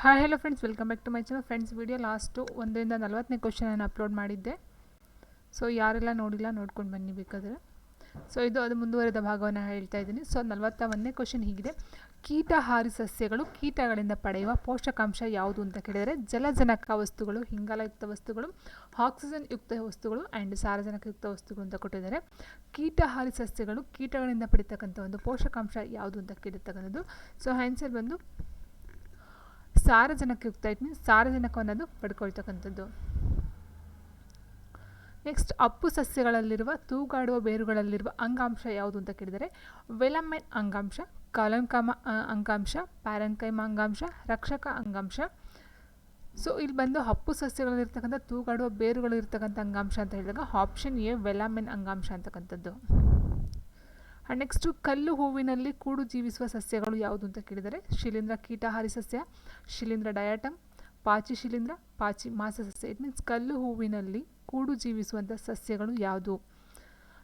Hi hello friends welcome back to my channel friends video last ಒಂದರಿಂದ ನಲವತ್ತನೇ question ನಾನು upload ಮಾಡಿದ್ದೆ. So ಯಾರೆಲ್ಲ ನೋಡಿಲ್ಲ ನೋಡ್ಕೊಂಡು ಬನ್ನಿ ಬೇಕಾದರೆ. ಸೊ ಇದು ಅದು ಮುಂದುವರೆದ ಭಾಗವನ್ನು ಹೇಳ್ತಾ ಇದ್ದೀನಿ. ಸೊ ನಲವತ್ತ ಒಂದನೇ ಕ್ವಶನ್ ಹೀಗಿದೆ ಕೀಟಹಾರಿ ಸಸ್ಯಗಳು ಕೀಟಗಳಿಂದ ಪಡೆಯುವ ಪೋಷಕಾಂಶ ಯಾವುದು ಅಂತ ಕೇಳಿದರೆ, ಜಲಜನಕ ವಸ್ತುಗಳು ಇಂಗಾಲಯುಕ್ತ ವಸ್ತುಗಳು ಆಕ್ಸಿಜನ್ ಯುಕ್ತ ವಸ್ತುಗಳು ಆ್ಯಂಡ್ ಸಾರಜನಕಯುಕ್ತ ವಸ್ತುಗಳು ಅಂತ ಕೊಟ್ಟಿದ್ದಾರೆ. ಕೀಟಹಾರಿ ಸಸ್ಯಗಳು ಕೀಟಗಳಿಂದ ಪಡಿತಕ್ಕಂಥ ಒಂದು ಪೋಷಕಾಂಶ ಯಾವುದು ಅಂತ ಕೇಳಿರ್ತಕ್ಕಂಥದ್ದು. ಸೊ ಆನ್ಸರ್ ಬಂದು ಸಾರಜನಕಯುಕ್ತ ಇಟ್ ಮೀನ್ಸ್ ಸಾರಜನಕವನ್ನು ಅದು ಪಡ್ಕೊಳ್ತಕ್ಕಂಥದ್ದು. ನೆಕ್ಸ್ಟ್ ಅಪ್ಪು ಸಸ್ಯಗಳಲ್ಲಿರುವ, ತೂಗಾಡುವ ಬೇರುಗಳಲ್ಲಿರುವ ಅಂಗಾಂಶ ಯಾವುದು ಅಂತ ಕೇಳಿದರೆ, ವೆಲಮೆನ್ ಅಂಗಾಂಶ, ಕಾಲಂಕಾಮ ಅಂಗಾಂಶ ಪ್ಯಾರಂಕೈಮ ಅಂಗಾಂಶ, ರಕ್ಷಕ ಅಂಗಾಂಶ. ಸೊ ಇಲ್ಲಿ ಬಂದು ಹಪ್ಪು ಸಸ್ಯಗಳಲ್ಲಿರ್ತಕ್ಕಂಥ, ತೂಗಾಡುವ ಬೇರುಗಳಿರ್ತಕ್ಕಂಥ ಅಂಗಾಂಶ ಅಂತ ಹೇಳಿದಾಗ ಆಪ್ಷನ್ ಎ ವೆಲಾಮೆನ್ ಅಂಗಾಂಶ ಅಂತಕ್ಕಂಥದ್ದು. ನೆಕ್ಸ್ಟು ಕಲ್ಲು ಹೂವಿನಲ್ಲಿ ಕೂಡು ಜೀವಿಸುವ ಸಸ್ಯಗಳು ಯಾವುದು ಅಂತ ಕೇಳಿದರೆ ಶಿಲೀಂಧ್ರ ಕೀಟಹಾರಿ ಸಸ್ಯ, ಶಿಲೀಂಧ್ರ ಡಯಾಟಮ್, ಪಾಚಿ ಶಿಲೀಂಧ್ರ, ಪಾಚಿ ಮಾಸ ಸಸ್ಯ. ಇಟ್ ಮೀನ್ಸ್ ಕಲ್ಲು ಹೂವಿನಲ್ಲಿ ಕೂಡು ಜೀವಿಸುವಂಥ ಸಸ್ಯಗಳು ಯಾವುದು?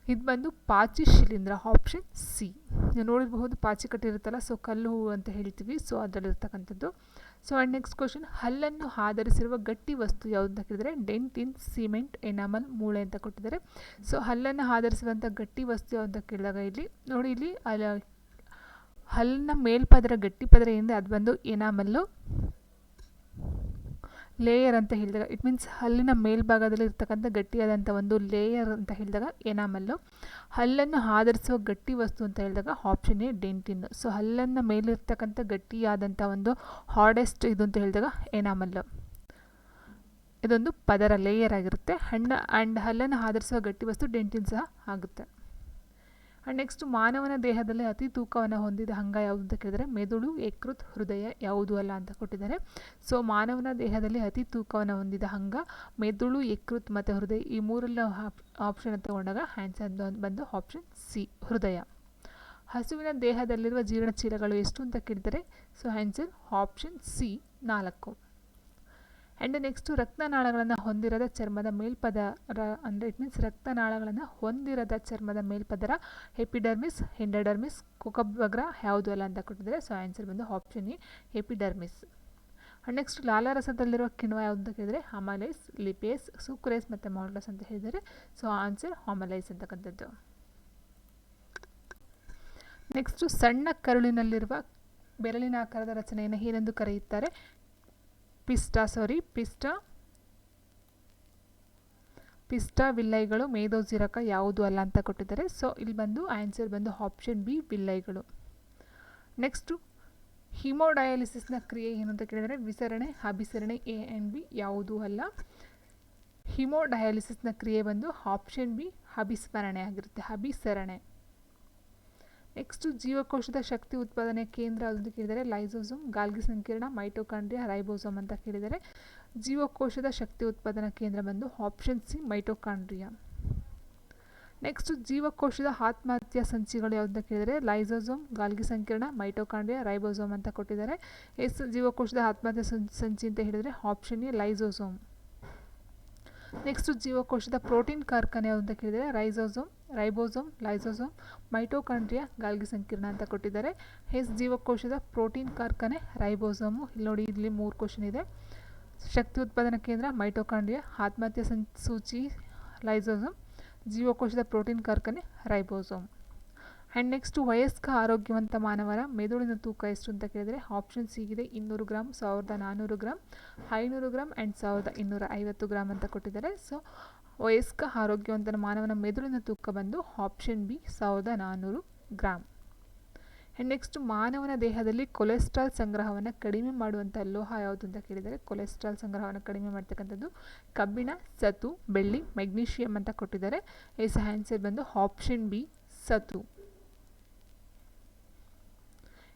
ಇದು ಬಂದು ಪಾಚಿ ಶಿಲೀಂಧ್ರ ಆಪ್ಷನ್ ಸಿ ನೋಡಿರಬಹುದು ಪಾಚಿ ಕಟ್ಟಿರುತ್ತಲ್ಲ ಸೊ ಕಲ್ಲು ಹೂವು ಅಂತ ಹೇಳ್ತೀವಿ. ಸೊ ಅದರಲ್ಲಿರ್ತಕ್ಕಂಥದ್ದು ಸೊ ಆ್ಯಂಡ್ ನೆಕ್ಸ್ಟ್ ಕ್ವಶನ್ ಹಲ್ಲನ್ನು ಆಧರಿಸಿರುವ ಗಟ್ಟಿ ವಸ್ತು ಯಾವುದು ಅಂತ ಕೇಳಿದರೆ ಡೆಂಟಿನ್ ಸಿಮೆಂಟ್, ಎನಾಮಲ್ ಮೂಳೆ ಅಂತ ಕೊಟ್ಟಿದ್ದಾರೆ. ಸೊ ಹಲ್ಲನ್ನು ಆಧರಿಸಿರುವಂಥ ಗಟ್ಟಿ ವಸ್ತು ಯಾವುದು ಅಂತ ಕೇಳಿದಾಗ ಇಲ್ಲಿ, ನೋಡಿ ಇಲ್ಲಿ, ಅಲ್ಲ ಹಲ್ಲಿನ ಮೇಲ್ಪದರ ಗಟ್ಟಿ ಪದರ ಏನಿದೆ, ಅದು ಬಂದು ಎನಾಮಲ್ಲು. ಲೇಯರ್ ಅಂತ ಹೇಳಿದಾಗ ಇಟ್ ಮೀನ್ಸ್ ಹಲ್ಲಿನ ಮೇಲ್ಭಾಗದಲ್ಲಿ ಇರ್ತಕ್ಕಂಥ ಗಟ್ಟಿಯಾದಂಥ ಒಂದು ಲೇಯರ್ ಅಂತ ಹೇಳಿದಾಗ ಎನಾಮಲ್ಲು ಹಲ್ಲನ್ನು ಆಧರಿಸುವ ಗಟ್ಟಿ ವಸ್ತು ಅಂತ ಹೇಳಿದಾಗ ಆಪ್ಷನ್ ಎ ಡೆಂಟಿನ್ ಸೊ ಹಲ್ಲನ್ನು ಮೇಲಿರ್ತಕ್ಕಂಥ ಗಟ್ಟಿಯಾದಂಥ ಒಂದು ಹಾರ್ಡೆಸ್ಟ್ ಇದು ಅಂತ ಹೇಳಿದಾಗ ಎನಾಮಲ್ಲು ಇದೊಂದು ಪದರ ಲೇಯರ್ ಆಗಿರುತ್ತೆ. ಹಣ್ಣು ಆ್ಯಂಡ್ ಹಲ್ಲನ್ನು ಆಧರಿಸುವ ಗಟ್ಟಿ ವಸ್ತು ಡೆಂಟಿನ್ ಸಹ ಆಗುತ್ತೆ. ಆ್ಯಂಡ್ ನೆಕ್ಸ್ಟ್ ಮಾನವನ ದೇಹದಲ್ಲಿ ಅತಿ ತೂಕವನ್ನು ಹೊಂದಿದ ಅಂಗ ಯಾವುದು ಅಂತ ಕೇಳಿದರೆ ಮೆದುಳು, ಯಕೃತ್, ಹೃದಯ ಯಾವುದು ಅಲ್ಲ ಅಂತ ಕೊಟ್ಟಿದ್ದಾರೆ. ಸೊ ಮಾನವನ ದೇಹದಲ್ಲಿ ಅತಿ ತೂಕವನ್ನು ಹೊಂದಿದ ಅಂಗ ಮೆದುಳು, ಯಕೃತ್ ಮತ್ತು ಹೃದಯ ಈ ಮೂರಲ್ಲ ಆಪ್ಷನ್ ತಗೊಂಡಾಗ ಆನ್ಸರ್ ಬಂದು ಆಪ್ಷನ್ ಸಿ ಹೃದಯ. ಹಸುವಿನ ದೇಹದಲ್ಲಿರುವ ಜೀರ್ಣಚೀಲಗಳು ಎಷ್ಟು ಅಂತ ಕೇಳಿದರೆ? ಸೊ ಆನ್ಸರ್ ಆಪ್ಷನ್ ಸಿ ನಾಲ್ಕು. ಆ್ಯಂಡ್ ನೆಕ್ಸ್ಟು ರಕ್ತನಾಳಗಳನ್ನು ಹೊಂದಿರದ ಚರ್ಮದ ಮೇಲ್ಪದರ ಅಂದರೆ ಇಟ್ ಮೀನ್ಸ್ ರಕ್ತನಾಳಗಳನ್ನು ಹೊಂದಿರದ ಚರ್ಮದ ಮೇಲ್ಪದರ ಹೆಪಿಡರ್ಮಿಸ್ ಹೆಂಡರ್ಮಿಸ್ ಕುಕಬಗ್ರ ಯಾವುದು ಅಲ್ಲ ಅಂತ ಕೊಟ್ಟಿದ್ದಾರೆ. ಸೊ ಆನ್ಸರ್ ಬಂದು ಆಪ್ಷನ್ ಎ ಹೆಪಿಡರ್ಮಿಸ್ ನೆಕ್ಸ್ಟ್ ಲಾಲಾರಸದಲ್ಲಿರುವ ಕಿಣ್ವ ಯಾವುದು ಅಂತ ಕೇಳಿದರೆ ಹಾಮಲೈಸ್ ಲಿಪೇಸ್ ಸೂಕ್ರೇಸ್ ಮತ್ತು ಮಾಲ್ಡಸ್ ಅಂತ ಹೇಳಿದರೆ ಸೊ ಆನ್ಸರ್ ಹಾಮಲೈಸ್ ಅಂತಕ್ಕಂಥದ್ದು ನೆಕ್ಸ್ಟು ಸಣ್ಣ ಕರುಳಿನಲ್ಲಿರುವ ಬೆರಳಿನ ಆಕಾರದ ರಚನೆಯನ್ನು ಏನೆಂದು ಕರೆಯುತ್ತಾರೆ? ಪಿಸ್ಟಾ ಸಾರಿ ಪಿಸ್ಟಾ ಪಿಸ್ಟಾ ವಿಲ್ಲೈಗಳು ಮೇದೋಜಿರಕ ಯಾವುದು ಅಲ್ಲ ಅಂತ ಕೊಟ್ಟಿದ್ದಾರೆ. ಸೊ ಇಲ್ಲಿ ಬಂದು ಆನ್ಸರ್ ಬಂದು ಆಪ್ಷನ್ ಬಿ ವಿಲ್ಲೈಗಳು. ನೆಕ್ಸ್ಟು ಹಿಮೋಡಯಾಲಿಸಿಸ್ನ ಕ್ರಿಯೆ ಏನು ಅಂತ ಕೇಳಿದರೆ, ವಿಸರಣೆ, ಅಭಿಸರಣೆ ಎ ಆ್ಯಂಡ್ ಬಿ ಯಾವುದೂ ಅಲ್ಲ. ಹಿಮೋಡಯಾಲಿಸಿಸ್ನ ಕ್ರಿಯೆ ಬಂದು ಆಪ್ಷನ್ ಬಿ ಅಭಿಸ್ಮರಣೆ ಆಗಿರುತ್ತೆ, ಅಭಿಸರಣೆ. ನೆಕ್ಸ್ಟು ಜೀವಕೋಶದ ಶಕ್ತಿ ಉತ್ಪಾದನೆ ಕೇಂದ್ರ ಅಂತ ಕೇಳಿದರೆ ಲೈಸೋಸೋಮ್, ಗಾಲ್ಗಿ ಸಂಕೀರ್ಣ, ಮೈಟೋಕಾಂಡ್ರಿಯಾ ರೈಬೋಸೋಮ್ ಅಂತ ಕೇಳಿದರೆ ಜೀವಕೋಶದ ಶಕ್ತಿ ಉತ್ಪಾದನಾ ಕೇಂದ್ರ ಬಂದು ಆಪ್ಷನ್ ಸಿ ಮೈಟೋಕಾಂಡ್ರಿಯಾ. ನೆಕ್ಸ್ಟ್ ಜೀವಕೋಶದ ಆತ್ಮಹತ್ಯಾ ಸಂಚಿಗಳು ಯಾವುದಂತ ಕೇಳಿದರೆ ಲೈಸೋಸೋಮ್, ಗಾಲ್ಗಿ ಸಂಕೀರ್ಣ, ಮೈಟೋಕಾಂಡ್ರಿಯಾ ರೈಬೋಸೋಮ್ ಅಂತ ಕೊಟ್ಟಿದ್ದಾರೆ. ಎಸ್ ಜೀವಕೋಶದ ಆತ್ಮಹತ್ಯಾ ಸಂಚಿ ಅಂತ ಹೇಳಿದರೆ ಆಪ್ಷನ್ ಎ ಲೈಸೋಸೋಮ್. ನೆಕ್ಸ್ಟ್ ಜೀವಕೋಶದ ಪ್ರೋಟೀನ್ ಕಾರ್ಖಾನೆ ಅಂತ ಕೇಳಿದರೆ ರೈಸೋಸೋಮ್, ರೈಬೋಸೋಮ್, ಲೈಸೋಸೋಮ್, ಮೈಟೋಕಾಂಡ್ರಿಯ ಗಾಲ್ಗಿ ಸಂಕೀರ್ಣ ಅಂತ ಕೊಟ್ಟಿದ್ದಾರೆ. ಎಸ್ ಜೀವಕೋಶದ ಪ್ರೋಟೀನ್ ಕಾರ್ಖಾನೆ ರೈಬೋಸೋಮು. ಇಲ್ಲಿ ನೋಡಿ, ಇಲ್ಲಿ ಮೂರು ಕ್ವಶನ್ ಇದೆ. ಶಕ್ತಿ ಉತ್ಪಾದನಾ ಕೇಂದ್ರ, ಮೈಟೋಕಾಂಡ್ರಿಯ ಆತ್ಮಹತ್ಯೆ ಸೂಚಿ, ಲೈಸೋಸೋಮ್, ಜೀವಕೋಶದ ಪ್ರೋಟೀನ್ ಕಾರ್ಖಾನೆ ರೈಬೋಸೋಮ್. ಆ್ಯಂಡ್ ನೆಕ್ಸ್ಟು ವಯಸ್ಕ ಆರೋಗ್ಯವಂತ ಮಾನವರ ಮೆದುಳಿನ ತೂಕ ಎಷ್ಟು ಅಂತ ಕೇಳಿದರೆ ಆಪ್ಷನ್ ಸಿಗಿದೆ ಇನ್ನೂರು ಗ್ರಾಮ್ ಸಾವಿರದ ನಾನ್ನೂರು ಗ್ರಾಮ್ ಐನೂರು ಗ್ರಾಮ್ ಆ್ಯಂಡ್ ಸಾವಿರದ ಇನ್ನೂರ ಐವತ್ತು ಗ್ರಾಮ್ ಅಂತ ಕೊಟ್ಟಿದ್ದಾರೆ. ಸೊ ವಯಸ್ಕ ಆರೋಗ್ಯವಂತ ಮಾನವನ ಮೆದುಳಿನ ತೂಕ ಬಂದು ಆಪ್ಷನ್ ಬಿ ಸಾವಿರದ ನಾನ್ನೂರು ಗ್ರಾಮ್ ಆ್ಯಂಡ್ ನೆಕ್ಸ್ಟ್ ಮಾನವನ ದೇಹದಲ್ಲಿ ಕೊಲೆಸ್ಟ್ರಾಲ್ ಸಂಗ್ರಹವನ್ನು ಕಡಿಮೆ ಮಾಡುವಂಥ ಲೋಹ ಯಾವುದು ಅಂತ ಕೇಳಿದರೆ ಕೊಲೆಸ್ಟ್ರಾಲ್ ಸಂಗ್ರಹವನ್ನು ಕಡಿಮೆ ಮಾಡ್ತಕ್ಕಂಥದ್ದು ಕಬ್ಬಿಣ ಸತು ಬೆಳ್ಳಿ ಮೆಗ್ನೀಷಿಯಮ್ ಅಂತ ಕೊಟ್ಟಿದ್ದಾರೆ. ಎಸ್ ಆನ್ಸರ್ ಬಂದು ಆಪ್ಷನ್ ಬಿ ಸತು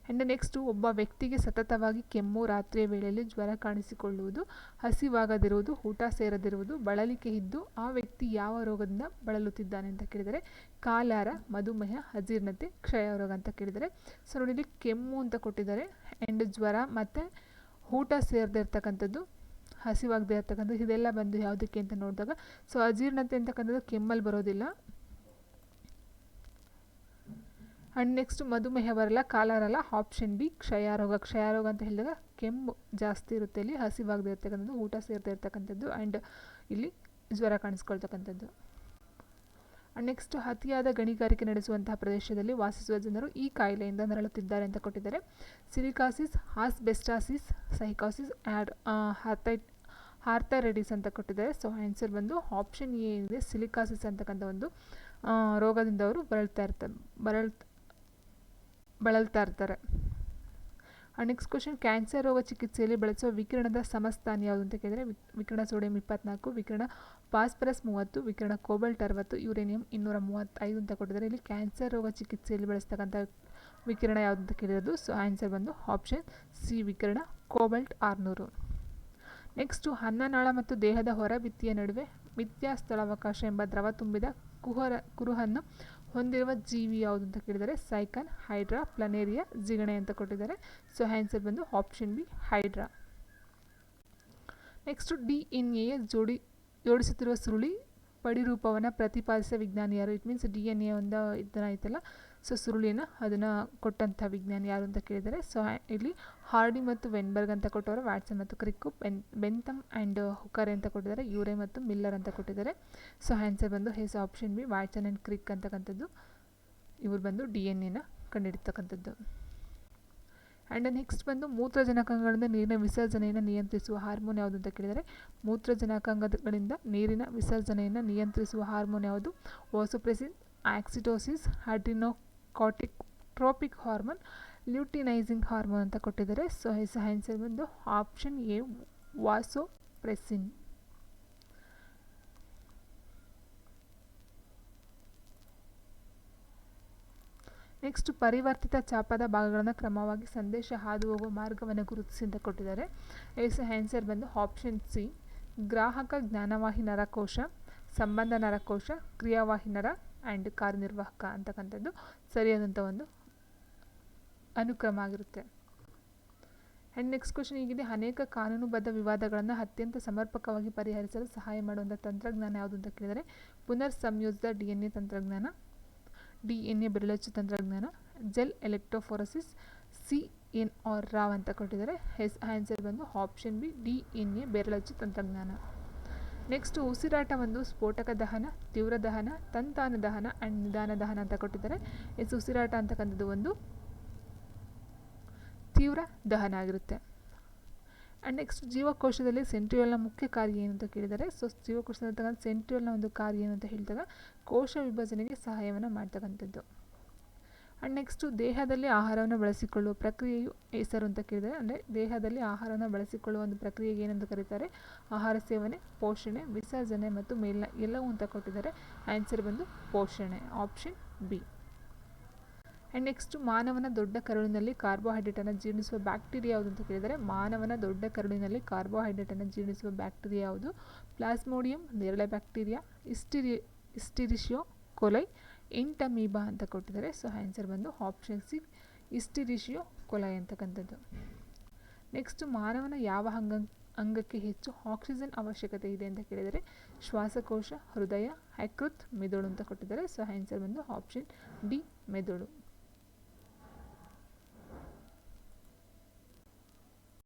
ಆ್ಯಂಡ್ ನೆಕ್ಸ್ಟು ಒಬ್ಬ ವ್ಯಕ್ತಿಗೆ ಸತತವಾಗಿ ಕೆಮ್ಮು, ರಾತ್ರಿಯ ವೇಳೆಯಲ್ಲಿ ಜ್ವರ ಕಾಣಿಸಿಕೊಳ್ಳುವುದು, ಹಸಿವಾಗದಿರುವುದು, ಊಟ ಸೇರದಿರುವುದು, ಬಳಲಿಕೆ ಇದ್ದು ಆ ವ್ಯಕ್ತಿ ಯಾವ ರೋಗದಿಂದ ಬಳಲುತ್ತಿದ್ದಾನೆ ಅಂತ ಕೇಳಿದರೆ, ಕಾಲಾರ, ಮಧುಮೇಹ, ಅಜೀರ್ಣತೆ ಕ್ಷಯ ರೋಗ ಅಂತ ಕೇಳಿದರೆ. ಸೊ ನೋಡಿ ಇಲ್ಲಿ ಕೆಮ್ಮು ಅಂತ ಕೊಟ್ಟಿದ್ದಾರೆ ಆ್ಯಂಡ್ ಜ್ವರ ಮತ್ತು ಊಟ ಸೇರದೇ ಇರ್ತಕ್ಕಂಥದ್ದು, ಹಸಿವಾಗದೇ ಇರ್ತಕ್ಕಂಥದ್ದು, ಇದೆಲ್ಲ ಬಂದು ಯಾವುದಕ್ಕೆ ಅಂತ ನೋಡಿದಾಗ ಸೊ ಅಜೀರ್ಣತೆ ಅಂತಕ್ಕಂಥದ್ದು ಕೆಮ್ಮಲ್ಲಿ ಬರೋದಿಲ್ಲ. ಆ್ಯಂಡ್ ನೆಕ್ಸ್ಟ್ ಮಧುಮೇಹ ಬರಲ್ಲ ಕಾಲರಲ್ಲ ಆಪ್ಷನ್ ಬಿ ಕ್ಷಯಾರೋಗ. ಕ್ಷಯಾರೋಗ ಅಂತ ಹೇಳಿದಾಗ ಕೆಮ್ಮು ಜಾಸ್ತಿ ಇರುತ್ತೆ ಇಲ್ಲಿ ಹಸಿವಾಗದೇ ಇರ್ತಕ್ಕಂಥದ್ದು, ಊಟ ಸೇರ್ತಾ ಇರ್ತಕ್ಕಂಥದ್ದು ಆ್ಯಂಡ್ ಇಲ್ಲಿ ಜ್ವರ ಕಾಣಿಸ್ಕೊಳ್ತಕ್ಕಂಥದ್ದು. ನೆಕ್ಸ್ಟ್ ಅತಿಯಾದ ಗಣಿಗಾರಿಕೆ ನಡೆಸುವಂತಹ ಪ್ರದೇಶದಲ್ಲಿ ವಾಸಿಸುವ ಜನರು ಈ ಕಾಯಿಲೆಯಿಂದ ನರಳುತ್ತಿದ್ದಾರೆ ಅಂತ ಕೊಟ್ಟಿದ್ದಾರೆ. ಸಿಲಿಕಾಸಿಸ್ ಹಾಸ್ಬೆಸ್ಟಾಸಿಸ್ ಸೈಕಾಸಿಸ್ ಆ್ಯಡ್ ಹಾರ್ಥೈಟ್ ಹಾರ್ಥೈರೈಟಿಸ್ ಅಂತ ಕೊಟ್ಟಿದ್ದಾರೆ. ಸೊ ಆನ್ಸರ್ ಬಂದು ಆಪ್ಷನ್ ಎ ಇದೆ ಸಿಲಿಕಾಸಿಸ್ ಅಂತಕ್ಕಂಥ ಒಂದು ರೋಗದಿಂದ ಅವರು ಬಳಲ್ತಾ ಇರ್ತಾರೆ ಬರಳ್ ಬಳಲ್ತಾ ಇರ್ತಾರೆ. ನೆಕ್ಸ್ಟ್ ಕ್ವಶನ್ ಕ್ಯಾನ್ಸರ್ ರೋಗ ಚಿಕಿತ್ಸೆಯಲ್ಲಿ ಬಳಸುವ ವಿಕಿರಣದ ಸಮಸ್ಥಾನ ಯಾವುದು ಅಂತ ಕೇಳಿದರೆ ವಿಕಿರಣ ಸೋಡಿಯಂ ಇಪ್ಪತ್ನಾಲ್ಕು, ವಿಕಿರಣ ಫಾಸ್ಫರಸ್ ಮೂವತ್ತು, ವಿಕಿರಣ ಕೋಬಲ್ಟ್ ಅರವತ್ತು, ಯುರೇನಿಯಂ ಇನ್ನೂರ ಮೂವತ್ತೈದು ಅಂತ ಕೊಟ್ಟಿದ್ದಾರೆ. ಇಲ್ಲಿ ಕ್ಯಾನ್ಸರ್ ರೋಗ ಚಿಕಿತ್ಸೆಯಲ್ಲಿ ಬಳಸ್ತಕ್ಕಂಥ ವಿಕಿರಣ ಯಾವುದು ಅಂತ ಕೇಳಿರೋದು, ಸೊ ಆನ್ಸರ್ ಬಂದು ಆಪ್ಷನ್ ಸಿ, ವಿಕಿರಣ ಕೋಬಲ್ಟ್ ಆರುನೂರು. ನೆಕ್ಸ್ಟು ಅನ್ನನಾಳ ಮತ್ತು ದೇಹದ ಹೊರಭಿತ್ತಿಯ ನಡುವೆ ಮಿಥ್ಯಾ ಸ್ಥಳಾವಕಾಶ ಎಂಬ ದ್ರವ ತುಂಬಿದ ಕುಹರ, ಕುರುಹನ್ನು ಹೊಂದಿರುವ ಜೀವಿ ಯಾವುದು ಅಂತ ಕೇಳಿದರೆ ಸೈಕನ್ ಹೈಡ್ರಾ, ಪ್ಲನೇರಿಯಾ, ಜಿಗಣೆ ಅಂತ ಕೊಟ್ಟಿದ್ದಾರೆ. ಸೊ ಆನ್ಸರ್ ಬಂದು option B hydra. Next D N A ಜೋಡಿ, ಜೋಡಿಸುತ್ತಿರುವ ಸುರುಳಿ ಪಡಿರೂಪವನ್ನು ಪ್ರತಿಪಾದಿಸಿದ ವಿಜ್ಞಾನಿ ಯಾರು it means D N A ಒಂದು ಇದನ್ನ ಐತಲ್ಲ ಸೊ ಸುರುಳಿಯನ್ನು ಅದನ್ನು ಕೊಟ್ಟಂಥ ವಿಜ್ಞಾನಿ ಯಾರು ಅಂತ ಕೇಳಿದರೆ, ಸೊ, ಇಲ್ಲಿ ಹಾರ್ಡಿ ಮತ್ತು ವೆನ್ಬರ್ಗ್ ಅಂತ ಕೊಟ್ಟವರು, ವ್ಯಾಟ್ಸನ್ ಮತ್ತು ಕ್ರಿಕ್ಕು, ಬೆನ್ ಬೆಂತಮ್ ಆ್ಯಂಡ್ ಹುಕರೆ ಅಂತ ಕೊಟ್ಟಿದ್ದಾರೆ, ಯೂರೆ ಮತ್ತು ಮಿಲ್ಲರ್ ಅಂತ ಕೊಟ್ಟಿದ್ದಾರೆ. ಸೊ, ಆನ್ಸರ್ ಬಂದು is option B, Watson and Crick ಅಂತಕ್ಕಂಥದ್ದು. ಇವ್ರು ಬಂದು ಡಿ ಎನ್ ಎನ ಕಂಡುಹಿಡಿತಕ್ಕಂಥದ್ದು ಆ್ಯಂಡ್ ನೆಕ್ಸ್ಟ್ ಬಂದು ಮೂತ್ರಜನಕಾಂಗಗಳಿಂದ ನೀರಿನ ವಿಸರ್ಜನೆಯನ್ನು ನಿಯಂತ್ರಿಸುವ ಹಾರ್ಮೋನ್ ಯಾವುದು ಅಂತ ಕೇಳಿದರೆ ಮೂತ್ರಜನಕಾಂಗಗಳಿಂದ ನೀರಿನ ವಿಸರ್ಜನೆಯನ್ನು ನಿಯಂತ್ರಿಸುವ ಹಾರ್ಮೋನ್ ಯಾವುದು? Vasopressin oxytocin adrenocorticotropic hormone luteinising hormone ಅಂತ ಕೊಟ್ಟಿದ್ದಾರೆ. ಸೊ ಎಸ್ ಆನ್ಸರ್ ಬಂದು ಆಪ್ಷನ್ ಎ ವಾಸೋಪ್ರೆಸಿನ್ ನೆಕ್ಸ್ಟ್ ಪರಿವರ್ತಿತ ಚಾಪದ ಭಾಗಗಳನ್ನು ಕ್ರಮವಾಗಿ ಸಂದೇಶ ಹಾದು ಹೋಗುವ ಮಾರ್ಗವನ್ನು ಗುರುತಿಸಿ ಅಂತ ಕೊಟ್ಟಿದ್ದಾರೆ. ಎಸ್ ಆನ್ಸರ್ ಬಂದು ಆಪ್ಷನ್ ಸಿ ಗ್ರಾಹಕ ಜ್ಞಾನವಾಹಿ ನರಕೋಶ, ಸಂಬಂಧ ನರಕೋಶ, ಕ್ರಿಯಾವಾಹಿ ನರ ಆ್ಯಂಡ್ ಕಾರ್ಯನಿರ್ವಾಹಕ ಅಂತಕ್ಕಂಥದ್ದು ಸರಿಯಾದಂಥ ಒಂದು ಅನುಕ್ರಮ ಆಗಿರುತ್ತೆ. ಆ್ಯಂಡ್ ನೆಕ್ಸ್ಟ್ ಕ್ವಶನ್ ಈಗಿದೆ ಅನೇಕ ಕಾನೂನುಬದ್ಧ ವಿವಾದಗಳನ್ನು ಅತ್ಯಂತ ಸಮರ್ಪಕವಾಗಿ ಪರಿಹರಿಸಲು ಸಹಾಯ ಮಾಡುವಂಥ ತಂತ್ರಜ್ಞಾನ ಯಾವುದು ಅಂತ ಕೇಳಿದರೆ ಪುನರ್ ಸಂಯೋಜಿತ ಡಿ ಎನ್ ಎ ತಂತ್ರಜ್ಞಾನ, ಡಿ ಎನ್ ಎ ಬೆರಳಚ್ಚು ತಂತ್ರಜ್ಞಾನ, gel electrophoresis, C N R Rao ಅಂತ ಕೊಟ್ಟಿದ್ದಾರೆ. ಎಸ್ ಆನ್ಸರ್ ಬಂದು option B, D N A ಬೆರಳಚ್ಚು ತಂತ್ರಜ್ಞಾನ. ನೆಕ್ಸ್ಟ್ ಉಸಿರಾಟ ಒಂದು ಸ್ಫೋಟಕ ದಹನ, ತೀವ್ರ ದಹನ, ತಂತಾನ ದಹನ ಆ್ಯಂಡ್ ನಿಧಾನ ದಹನ ಅಂತ ಕೊಟ್ಟಿದ್ದಾರೆ. ಎಸ್ ಉಸಿರಾಟ ಅಂತಕ್ಕಂಥದ್ದು ಒಂದು ತೀವ್ರ ದಹನ ಆಗಿರುತ್ತೆ. ಆ್ಯಂಡ್ ನೆಕ್ಸ್ಟ್ ಜೀವಕೋಶದಲ್ಲಿ ಸೆಂಟ್ರಿಯೋಲ್ನ ಮುಖ್ಯ ಕಾರ್ಯ ಏನು ಅಂತ ಕೇಳಿದರೆ ಸೊ ಜೀವಕೋಶದಲ್ಲಿ ಸೆಂಟ್ರಿಯೋಲ್ನ ಒಂದು ಕಾರ್ಯ ಏನು ಅಂತ ಹೇಳಿದಾಗ, ಕೋಶ ವಿಭಜನೆಗೆ ಸಹಾಯವನ್ನು ಮಾಡ್ತಕ್ಕಂಥದ್ದು. ಆ್ಯಂಡ್ ನೆಕ್ಸ್ಟು ದೇಹದಲ್ಲಿ ಆಹಾರವನ್ನು ಬಳಸಿಕೊಳ್ಳುವ ಪ್ರಕ್ರಿಯೆಯು ಹೆಸರು ಅಂತ ಕೇಳಿದರೆ ಅಂದರೆ ದೇಹದಲ್ಲಿ ಆಹಾರವನ್ನು ಬಳಸಿಕೊಳ್ಳುವ ಒಂದು ಪ್ರಕ್ರಿಯೆಗೆ ಏನೆಂದು ಕರೀತಾರೆ? ಆಹಾರ ಸೇವನೆ, ಪೋಷಣೆ, ವಿಸರ್ಜನೆ ಮತ್ತು ಮೇಲ್ನ ಎಲ್ಲವೂ ಅಂತ ಕೊಟ್ಟಿದ್ದಾರೆ. ಆನ್ಸರ್ ಬಂದು ಪೋಷಣೆ ಆಪ್ಷನ್ ಬಿ ಆ್ಯಂಡ್ ನೆಕ್ಸ್ಟು ಮಾನವನ ದೊಡ್ಡ ಕರುಳಿನಲ್ಲಿ ಕಾರ್ಬೋಹೈಡ್ರೇಟನ್ನು ಜೀರ್ಣಿಸುವ ಬ್ಯಾಕ್ಟೀರಿಯಾ ಯಾವುದು ಅಂತ ಕೇಳಿದರೆ ಮಾನವನ ದೊಡ್ಡ ಕರುಳಿನಲ್ಲಿ ಕಾರ್ಬೋಹೈಡ್ರೇಟನ್ನು ಜೀರ್ಣಿಸುವ ಬ್ಯಾಕ್ಟೀರಿಯಾ ಯಾವುದು? ಪ್ಲಾಸ್ಮೋಡಿಯಂ ನೇರಳೆ ಬ್ಯಾಕ್ಟೀರಿಯಾ ಇಸ್ಟಿರಿ ಇಸ್ಟಿರಿಶಿಯೋ ಕೊಲೈ ಎಂಟಮೀಬಾ ಅಂತ ಕೊಟ್ಟಿದ್ದಾರೆ. ಸೊ ಆನ್ಸರ್ ಬಂದು ಆಪ್ಷನ್ ಸಿ ಇಸ್ಟಿರಿಷಿಯೋ ಕೊಲೈ ಅಂತಕ್ಕಂಥದ್ದು. ನೆಕ್ಸ್ಟ್ ಮಾನವನ ಯಾವ ಅಂಗ, ಅಂಗಕ್ಕೆ ಹೆಚ್ಚು ಆಕ್ಸಿಜನ್ ಅವಶ್ಯಕತೆ ಇದೆ ಅಂತ ಕೇಳಿದರೆ, ಶ್ವಾಸಕೋಶ, ಹೃದಯ ಹೈಕೃತ್ ಮೆದುಳು ಅಂತ ಕೊಟ್ಟಿದ್ದಾರೆ. ಸೊ ಆನ್ಸರ್ ಬಂದು ಆಪ್ಷನ್ ಡಿ ಮೆದುಳು.